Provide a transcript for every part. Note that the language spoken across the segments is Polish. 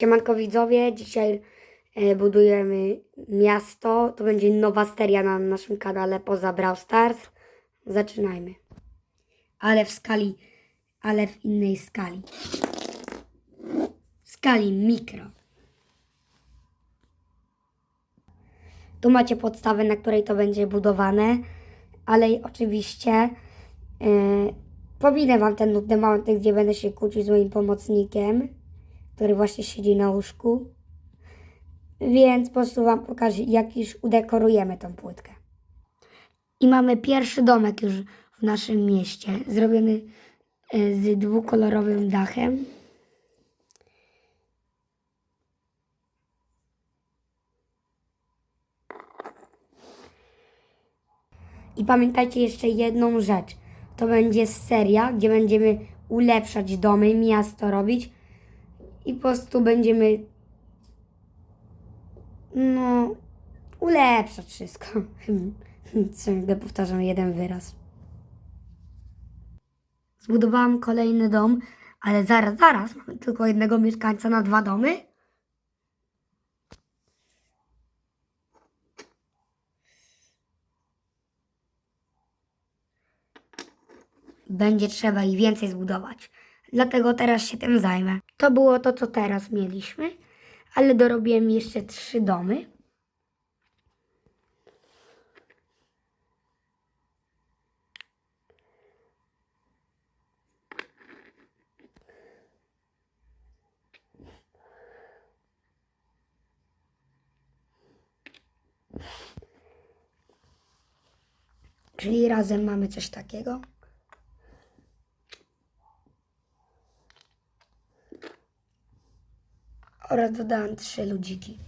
Siemanko widzowie, dzisiaj e, budujemy miasto. To będzie nowa seria na naszym kanale poza Brawl Stars. Zaczynajmy. Ale w skali, ale w innej skali. W skali mikro. Tu macie podstawę, na której to będzie budowane, ale oczywiście e, pominę Wam ten nudny moment, gdzie będę się kłócić z moim pomocnikiem, który właśnie siedzi na łóżku. Więc po prostu Wam pokażę, jak już udekorujemy tą płytkę. I mamy pierwszy domek już w naszym mieście, zrobiony e, z dwukolorowym dachem. I pamiętajcie jeszcze jedną rzecz. To będzie seria, gdzie będziemy ulepszać domy, miasto robić i po prostu będziemy no ulepszać wszystko. Ciągle powtarzam jeden wyraz. Zbudowałam kolejny dom, ale zaraz, zaraz, mamy tylko jednego mieszkańca na dwa domy. będzie trzeba ich więcej zbudować. Dlatego teraz się tym zajmę. To było to, co teraz mieliśmy, ale dorobiłem jeszcze trzy domy. Czyli razem mamy coś takiego. Oraz dodałam trzy ludziki.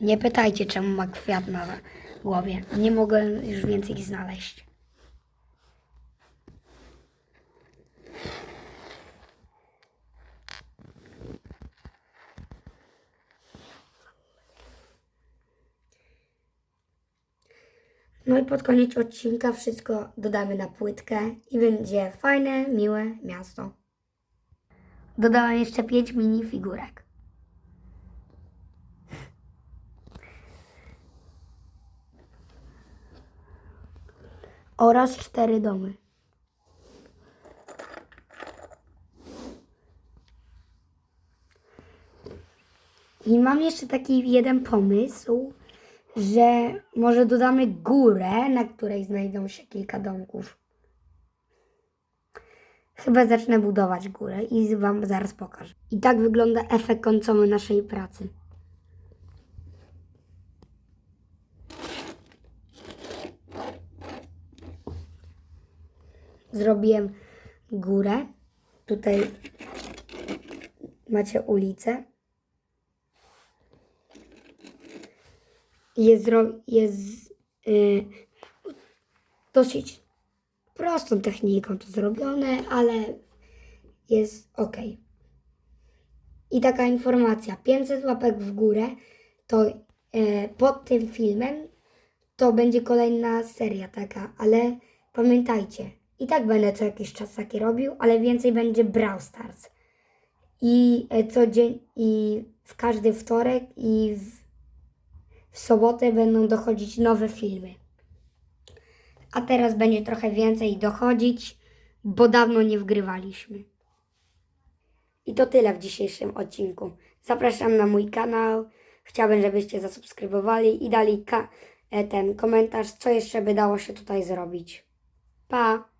Nie pytajcie, czemu ma kwiat na głowie. Nie mogę już więcej znaleźć. No i pod koniec odcinka wszystko dodamy na płytkę i będzie fajne, miłe miasto. Dodałam jeszcze 5 mini figurek. Oraz cztery domy. I mam jeszcze taki jeden pomysł, że może dodamy górę, na której znajdą się kilka domków. Chyba zacznę budować górę i Wam zaraz pokażę. I tak wygląda efekt końcowy naszej pracy. Zrobiłem górę. Tutaj macie ulicę. Jest, jest y, dosyć prostą techniką to zrobione, ale jest ok. I taka informacja, 500 łapek w górę, to y, pod tym filmem to będzie kolejna seria taka, ale pamiętajcie, i tak będę co jakiś czas takie robił, ale więcej będzie Brawl Stars. I e, co dzień, i w każdy wtorek i w w sobotę będą dochodzić nowe filmy. A teraz będzie trochę więcej dochodzić, bo dawno nie wgrywaliśmy. I to tyle w dzisiejszym odcinku. Zapraszam na mój kanał. Chciałbym, żebyście zasubskrybowali i dali e, ten komentarz, co jeszcze by dało się tutaj zrobić. Pa!